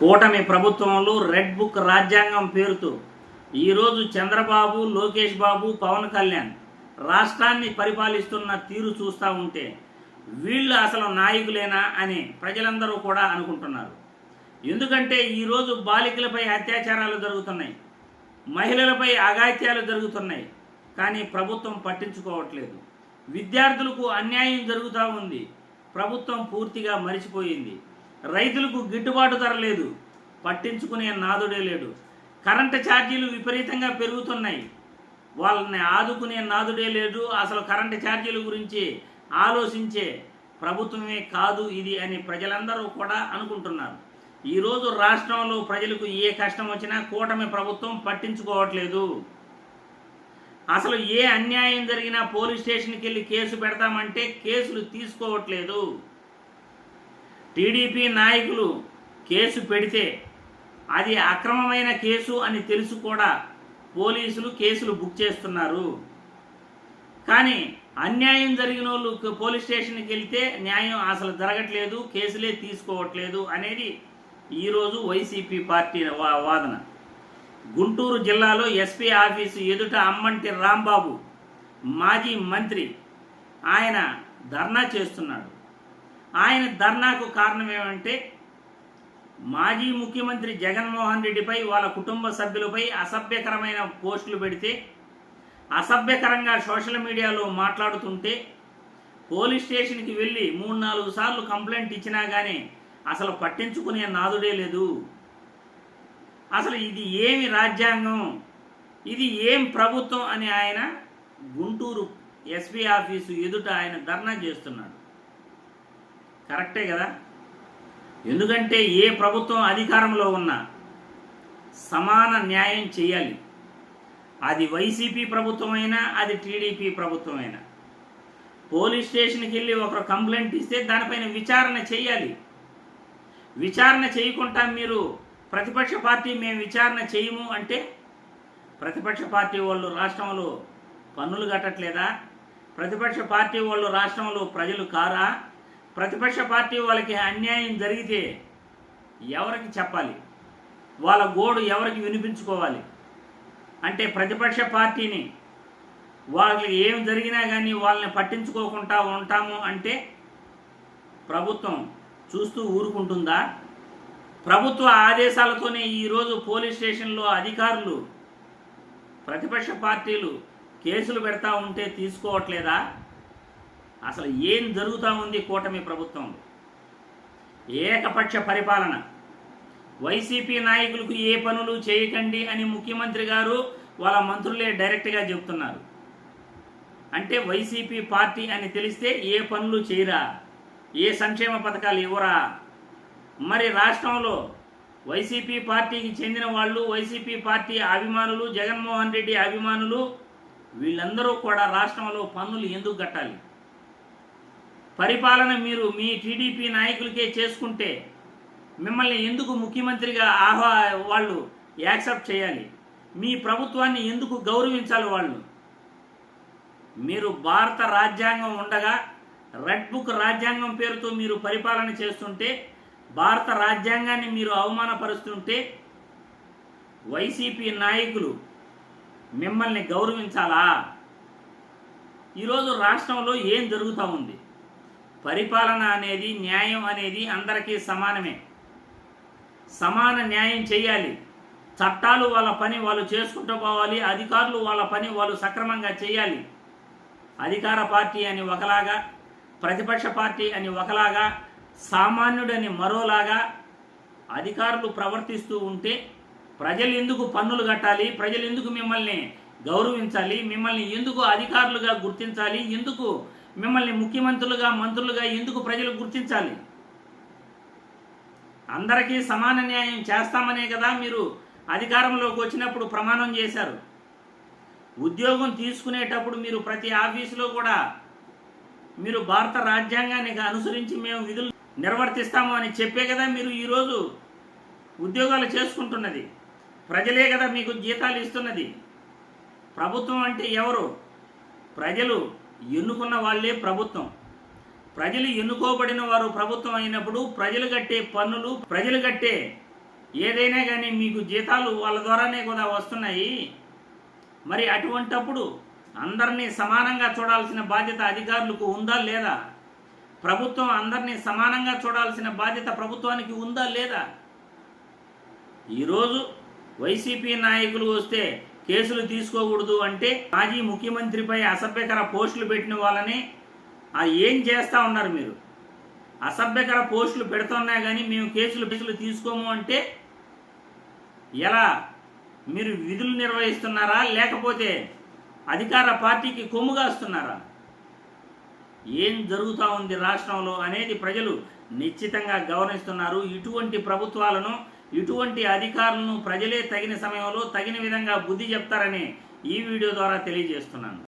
కూటమి ప్రభుత్వంలో red book రాజ్యాంగం పేరుతో ఈరోజు చంద్రబాబు లోకేష్ బాబు పవన్ కళ్యాణ్ రాష్ట్రాన్ని పరిపాలిస్తున్న తీరు చూస్తూ ఉంటే వీళ్ళు అసలు నాయకులేనా అని ప్రజలందరూ కూడా అనుకుంటున్నారు. ఎందుకంటే ఈరోజు బాలికలపై అత్యాచారాలు జరుగుతున్నాయి మహిళలపై అఘాయిత్యాలు జరుగుతున్నాయి కానీ ప్రభుత్వం పట్టించుకోవట్లేదు. విద్యార్థులకు అన్యాయం జరుగుతూ ఉంది ప్రభుత్వం పూర్తిగా మరిచిపోయింది. రైతులకు గిట్టుబాటు ధర లేదు. పట్టించుకునే నాదుడే లేడు. కరెంటు ఛార్జీలు విపరీతంగా పెరుగుతున్నాయి. వాళ్ళని ఆదుకునే నాదుడే లేదు అసలు కరెంటు ఛార్జీల గురించి ఆలోచించే ప్రభుత్వమే కాదు ఇది అని ప్రజలందరూ కూడా అనుకుంటున్నారు. ఈరోజు రాష్ట్రంలో ప్రజలకు ఏ కష్టం వచ్చినా కూటమి ప్రభుత్వం పట్టించుకోవట్లేదు. అసలు ఏ అన్యాయం జరిగినా పోలీస్ స్టేషన్కి వెళ్ళి కేసు పెడతామంటే కేసులు తీసుకోవట్లేదు. టీడీపీ నాయకులు కేసు పెడితే అది అక్రమమైన కేసు అని తెలుసు కూడా పోలీసులు కేసులు బుక్ చేస్తున్నారు. కానీ అన్యాయం జరిగిన వాళ్ళు పోలీస్ స్టేషన్కి వెళ్తే న్యాయం అసలు జరగట్లేదు కేసులే తీసుకోవట్లేదు అనేది ఈరోజు వైసీపీ పార్టీ వా- వాదన. గుంటూరు జిల్లాలో ఎస్పీ ఆఫీసు ఎదుట అమ్మంటి రాంబాబు మాజీ మంత్రి ఆయన ధర్నా చేస్తున్నాడు. ఆయన ధర్నాకు కారణం ఏమంటే మాజీ ముఖ్యమంత్రి జగన్మోహన్ రెడ్డిపై వాళ్ళ కుటుంబ సభ్యులపై అసభ్యకరమైన పోస్టులు పెడితే అసభ్యకరంగా సోషల్ మీడియాలో మాట్లాడుతుంటే పోలీస్ స్టేషన్కి వెళ్ళి మూడు నాలుగు సార్లు కంప్లైంట్ ఇచ్చినా కానీ అసలు పట్టించుకునే నాదుడే లేదు. అసలు ఇది ఏమి రాజ్యాంగం? ఇది ఏం ప్రభుత్వం? అని ఆయన గుంటూరు ఎస్పీ ఆఫీసు ఎదుట ఆయన ధర్నా చేస్తున్నాడు. కరెక్టే కదా? ఎందుకంటే ఏ ప్రభుత్వం అధికారంలో ఉన్నా సమాన న్యాయం చేయాలి. అది వైసీపీ ప్రభుత్వమైనా అది టీడీపీ ప్రభుత్వమైనా. పోలీస్ స్టేషన్కి వెళ్ళి ఒకరు కంప్లైంట్ ఇస్తే దానిపైన విచారణ చేయాలి. విచారణ చేయకుండా మీరు ప్రతిపక్ష పార్టీ మేము విచారణ చేయము అంటే ప్రతిపక్ష పార్టీ వాళ్ళు రాష్ట్రంలో పన్నులు కట్టట్లేదా? ప్రతిపక్ష పార్టీ వాళ్ళు రాష్ట్రంలో ప్రజలు కారా? ప్రతిపక్ష పార్టీ వాళ్ళకి అన్యాయం జరిగితే ఎవరికి చెప్పాలి? వాళ్ళ గోడు ఎవరికి వినిపించుకోవాలి? అంటే ప్రతిపక్ష పార్టీని వాళ్ళకి ఏం జరిగినా కానీ వాళ్ళని పట్టించుకోకుండా ఉంటాము అంటే ప్రభుత్వం చూస్తూ ఊరుకుంటుందా? ప్రభుత్వ ఆదేశాలతోనే ఈరోజు పోలీస్ స్టేషన్లో అధికారులు ప్రతిపక్ష పార్టీలు కేసులు పెడతా ఉంటే తీసుకోవట్లేదా? అసలు ఏం జరుగుతూ ఉంది కూటమి ప్రభుత్వంలో ఏకపక్ష పరిపాలన. వైసీపీ నాయకులకు ఏ పనులు చేయకండి అని ముఖ్యమంత్రి గారు వాళ్ళ మంత్రులే డైరెక్ట్గా చెబుతున్నారు అంటే వైసీపీ పార్టీ అని తెలిస్తే ఏ పనులు చేయరా? ఏ సంక్షేమ పథకాలు ఇవ్వరా? మరి రాష్ట్రంలో వైసీపీ పార్టీకి చెందిన వాళ్ళు వైసీపీ పార్టీ అభిమానులు జగన్మోహన్ రెడ్డి అభిమానులు వీళ్ళందరూ కూడా రాష్ట్రంలో పన్నులు ఎందుకు కట్టాలి? పరిపాలన మీరు మీ టీడీపీ నాయకులకే చేసుకుంటే మిమ్మల్ని ఎందుకు ముఖ్యమంత్రిగా ఆహ్వా వాళ్ళు యాక్సెప్ట్ చేయాలి? మీ ప్రభుత్వాన్ని ఎందుకు గౌరవించాలి వాళ్ళు? మీరు భారత రాజ్యాంగం ఉండగా రెడ్ బుక్ రాజ్యాంగం పేరుతో మీరు పరిపాలన చేస్తుంటే భారత రాజ్యాంగాన్ని మీరు అవమానపరుస్తుంటే వైసీపీ నాయకులు మిమ్మల్ని గౌరవించాలా? ఈరోజు రాష్ట్రంలో ఏం జరుగుతూ ఉంది? పరిపాలన అనేది న్యాయం అనేది అందరికీ సమానమే. సమాన న్యాయం చేయాలి. చట్టాలు వాళ్ళ పని వాళ్ళు చేసుకుంటూ పోవాలి. అధికారులు వాళ్ళ పని వాళ్ళు సక్రమంగా చేయాలి. అధికార పార్టీ అని ఒకలాగా ప్రతిపక్ష పార్టీ అని ఒకలాగా సామాన్యుడని మరోలాగా అధికారులు ప్రవర్తిస్తూ ఉంటే ప్రజలు ఎందుకు పన్నులు కట్టాలి? ప్రజలు ఎందుకు మిమ్మల్ని గౌరవించాలి మిమ్మల్ని ఎందుకు అధికారులుగా గుర్తించాలి ఎందుకు మిమ్మల్ని ముఖ్యమంత్రులుగా మంత్రులుగా ఎందుకు ప్రజలు గుర్తించాలి? అందరికీ సమాన న్యాయం చేస్తామనే కదా మీరు అధికారంలోకి వచ్చినప్పుడు ప్రమాణం చేశారు. ఉద్యోగం తీసుకునేటప్పుడు మీరు ప్రతి ఆఫీసులో కూడా మీరు భారత రాజ్యాంగాన్ని అనుసరించి మేము విధులు నిర్వర్తిస్తాము అని చెప్పే కదా మీరు ఈరోజు ఉద్యోగాలు చేసుకుంటున్నది. ప్రజలే కదా మీకు జీతాలు ఇస్తున్నది. ప్రభుత్వం అంటే ఎవరు? ప్రజలు ఎన్నుకున్న వాళ్ళే ప్రభుత్వం. ప్రజలు ఎన్నుకోబడిన వారు ప్రభుత్వం అయినప్పుడు ప్రజలు కట్టే పన్నులు ప్రజలు కట్టే ఏదైనా కానీ మీకు జీతాలు వాళ్ళ ద్వారానే కూడా వస్తున్నాయి. మరి అటువంటప్పుడు అందరినీ సమానంగా చూడాల్సిన బాధ్యత అధికారులకు ఉందా లేదా? ప్రభుత్వం అందరినీ సమానంగా చూడాల్సిన బాధ్యత ప్రభుత్వానికి ఉందా లేదా? ఈరోజు వైసీపీ నాయకులు వస్తే కేసులు తీసుకోకూడదు అంటే మాజీ ముఖ్యమంత్రిపై అసభ్యకర పోస్టులు పెట్టిన వాళ్ళని ఏం చేస్తూ ఉన్నారు మీరు? అసభ్యకర పోస్టులు పెడుతున్నా కానీ మేము కేసులు కేసులు తీసుకోము అంటే ఎలా? మీరు విధులు నిర్వహిస్తున్నారా? లేకపోతే అధికార పార్టీకి కొమ్ముగాస్తున్నారా ఏం జరుగుతూ ఉంది రాష్ట్రంలో అనేది ప్రజలు నిశ్చితంగా గమనిస్తున్నారు. ఇటువంటి ప్రభుత్వాలను ఇటువంటి అధికారులను ప్రజలే తగిన సమయంలో తగిన విధంగా బుద్ధి చెప్తారని ఈ వీడియో ద్వారా తెలియజేస్తున్నాను.